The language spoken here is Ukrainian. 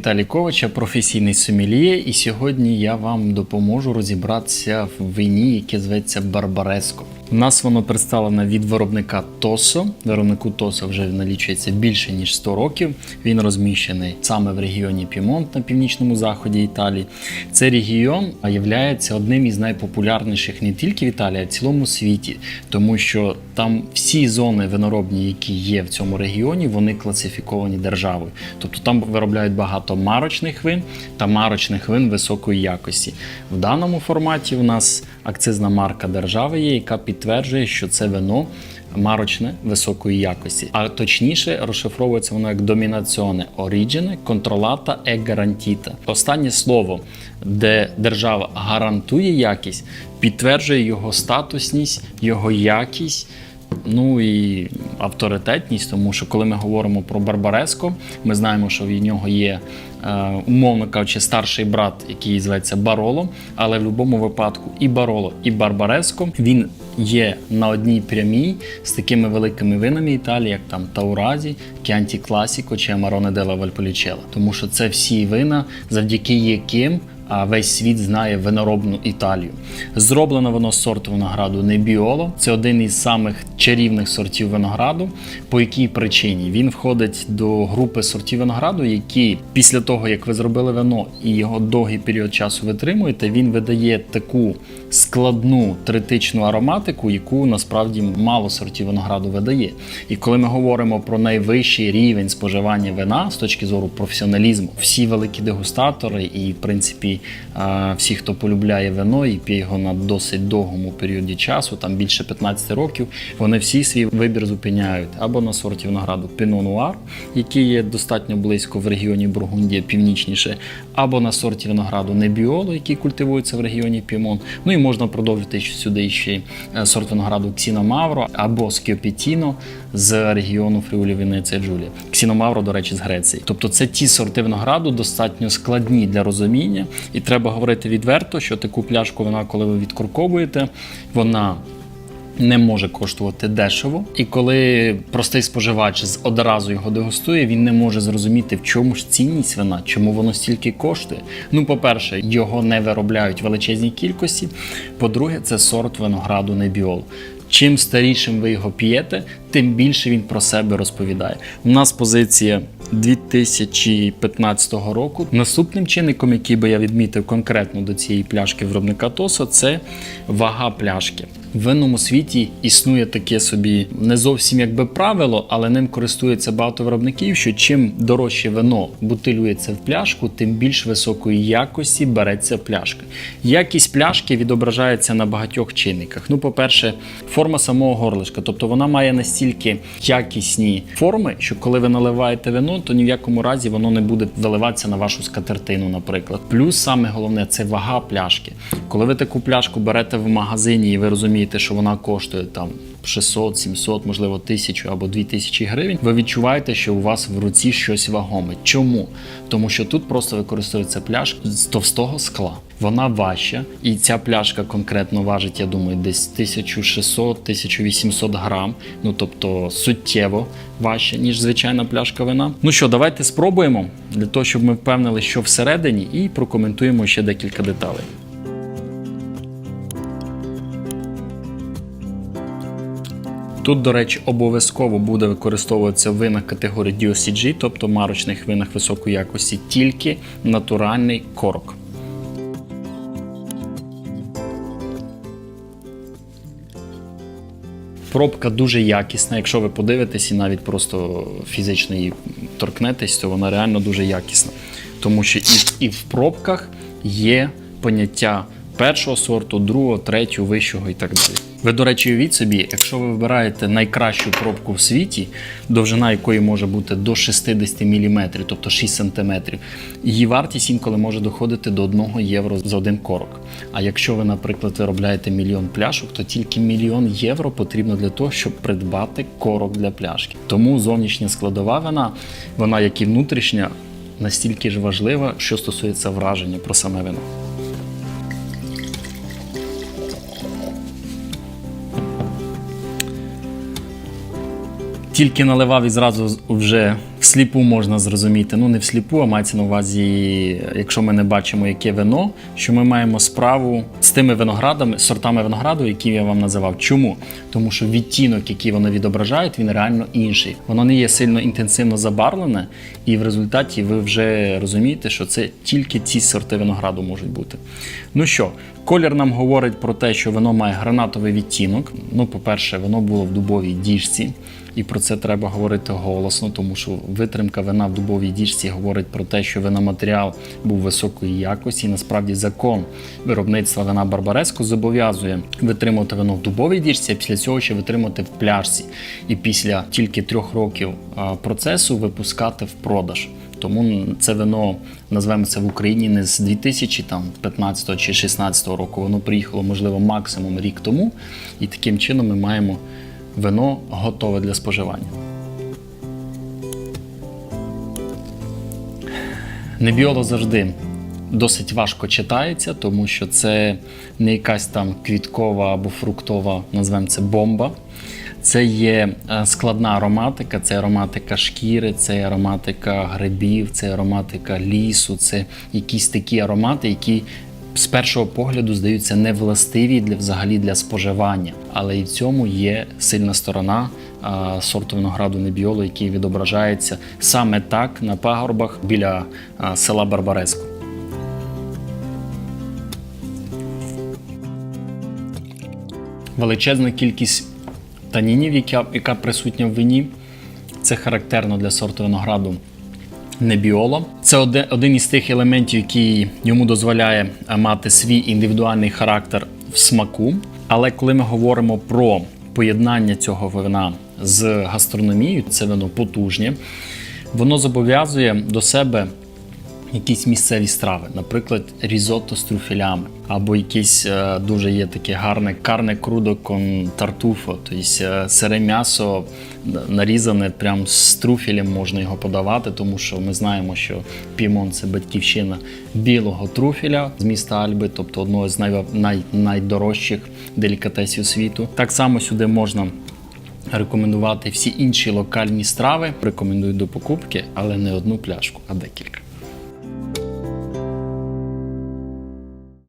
Віталій Ковача, професійний сомельє, і сьогодні я вам допоможу розібратися в вині, яке зветься Барбареско. У нас воно представлене від виробника Тосо. Виробнику Тосо вже налічується більше ніж 100 років. Він розміщений саме в регіоні Пімонт на північному заході Італії. Цей регіон є одним із найпопулярніших не тільки в Італії, а в цілому світі, тому що там всі зони виноробні, які є в цьому регіоні, вони класифіковані державою. Тобто там виробляють багато марочних вин та марочних вин високої якості. В даному форматі у нас акцизна марка держави є, яка підтверджує, що це вино марочне високої якості. А точніше розшифровується воно як домінаціоне оріджене, контролата е гарантіта. Останнє слово, де держава гарантує якість, підтверджує його статусність, його якість. Ну і авторитетність, тому що коли ми говоримо про Барбареско, ми знаємо, що в нього є, е, умовно кажучи, старший брат, який зветься Бароло. Але в будь-якому випадку і Бароло, і Барбареско він є на одній прямій з такими великими винами Італії, як там Тауразі, Кіанті Класіко чи Амароне Делла Вальполічела. Тому що це всі вина, завдяки яким весь світ знає виноробну Італію. Зроблено воно з сорту винограду Небіоло. Це один із самих чарівних сортів винограду. По якій причині він входить до групи сортів винограду, які після того, як ви зробили вино і його довгий період часу витримуєте, він видає таку складну третичну ароматику, яку насправді мало сортів винограду видає. І коли ми говоримо про найвищий рівень споживання вина з точки зору професіоналізму, всі великі дегустатори і, в принципі, всі, хто полюбляє вино і п'є його на досить довгому періоді часу, там більше 15 років, вони всі свій вибір зупиняють або на сорті винограду Pinot Noir, який є достатньо близько в регіоні Бургундія, північніше, або на сорті винограду Небіоло, який культивується в регіоні Пімон. Ну і можна продовжити сюди ще е, сорт винограду Ксіномавро або Скіопітіно з регіону Фріулі Венеція Джулія. Ксіномавро, до речі, з Греції. Тобто це ті сорти винограду достатньо складні для розуміння, і треба говорити відверто, що таку пляшку вина, коли ви відкурковуєте, вона. Не може коштувати дешево, і коли простий споживач з- одразу його дегустує, він не може зрозуміти, в чому ж цінність вина, чому воно стільки коштує. Ну, по-перше, його не виробляють в величезній кількості. По-друге, це сорт винограду Небіол. Чим старішим ви його п'єте, тим більше він про себе розповідає. У нас позиція 2015 року. Наступним чинником, який би я відмітив конкретно до цієї пляшки виробника ТОСа, це вага пляшки. В винному світі існує таке собі не зовсім якби правило, але ним користується багато виробників, що чим дорожче вино бутилюється в пляшку, тим більш високої якості береться пляшка. Якість пляшки відображається на багатьох чинниках. Ну, по-перше, форма самого горлишка, тобто вона має настільки якісні форми, що коли ви наливаєте вино, то ні в якому разі воно не буде виливатися на вашу скатертину, наприклад. Плюс саме головне це вага пляшки. Коли ви таку пляшку берете в магазині і ви розумієте, що вона коштує там 600, 700, можливо, 1000 або 2000 гривень, ви відчуваєте, що у вас в руці щось вагоме. Чому? Тому що тут просто використовується пляшка з товстого скла. Вона важча, і ця пляшка конкретно важить, я думаю, десь 1600-1800 грам. Ну тобто суттєво важче, ніж звичайна пляшка вина. Ну що, давайте спробуємо для того, щоб ми впевнили, що всередині, і прокоментуємо ще декілька деталей. Тут, до речі, обов'язково буде використовуватися вина категорії DOCG, тобто марочних винах високої якості, тільки натуральний корок. Пробка дуже якісна. Якщо ви подивитесь і навіть просто фізично її торкнетесь, то вона реально дуже якісна. Тому що і, і в пробках є поняття першого сорту, другого, третього, вищого і так далі. Ви, до речі, уявіть собі, якщо ви вибираєте найкращу пробку в світі, довжина якої може бути до 60 мм, тобто 6 см, її вартість інколи може доходити до 1 євро за один корок. А якщо ви, наприклад, виробляєте мільйон пляшок, то тільки мільйон євро потрібно для того, щоб придбати корок для пляшки. Тому зовнішня складова вина, вона як і внутрішня, настільки ж важлива, що стосується враження про саме вино. Тільки наливав і зразу вже всліпу можна зрозуміти. Ну не всліпу, а мається на увазі, якщо ми не бачимо, яке вино, що ми маємо справу з тими виноградами, сортами винограду, які я вам називав. Чому? Тому що відтінок, який вони відображають, він реально інший. Воно не є сильно інтенсивно забарвлене, і в результаті ви вже розумієте, що це тільки ці сорти винограду можуть бути. Ну що, колір нам говорить про те, що воно має гранатовий відтінок. Ну, по-перше, воно було в дубовій діжці. І про це треба говорити голосно, тому що витримка вина в дубовій діжці говорить про те, що виноматеріал був високої якості. І насправді закон виробництва вина Барбареско зобов'язує витримувати вино в дубовій діжці, а після цього ще витримати в пляшці. І після тільки трьох років процесу випускати в продаж. Тому це вино назвемо це в Україні не з 2015 чи 16 року. Воно приїхало, можливо, максимум рік тому. І таким чином ми маємо вино готове для споживання. Небіоло завжди досить важко читається, тому що це не якась там квіткова або фруктова, назвемо це бомба. Це є е, складна ароматика, це ароматика шкіри, це ароматика грибів, це ароматика лісу, це якісь такі аромати, які з першого погляду здаються невластиві для взагалі для споживання. Але і в цьому є сильна сторона а, сорту винограду Небіоло, який відображається саме так на пагорбах біля а, села Барбареско. Величезна кількість танінів, яка, яка присутня в вині. Це характерно для сорту винограду Небіоло. Це один, із тих елементів, який йому дозволяє е, мати свій індивідуальний характер в смаку. Але коли ми говоримо про поєднання цього вина з гастрономією, це вино потужнє, воно зобов'язує до себе якісь місцеві страви, наприклад, різотто з трюфелями, або якесь е, дуже є таке гарне карне крудо кон тартуфо, тобто е, сире м'ясо нарізане прямо з трюфелем можна його подавати, тому що ми знаємо, що Пімон це батьківщина білого трюфеля з міста Альби, тобто одного з най, най, найдорожчих делікатесів світу. Так само сюди можна рекомендувати всі інші локальні страви. Рекомендую до покупки, але не одну пляшку, а декілька.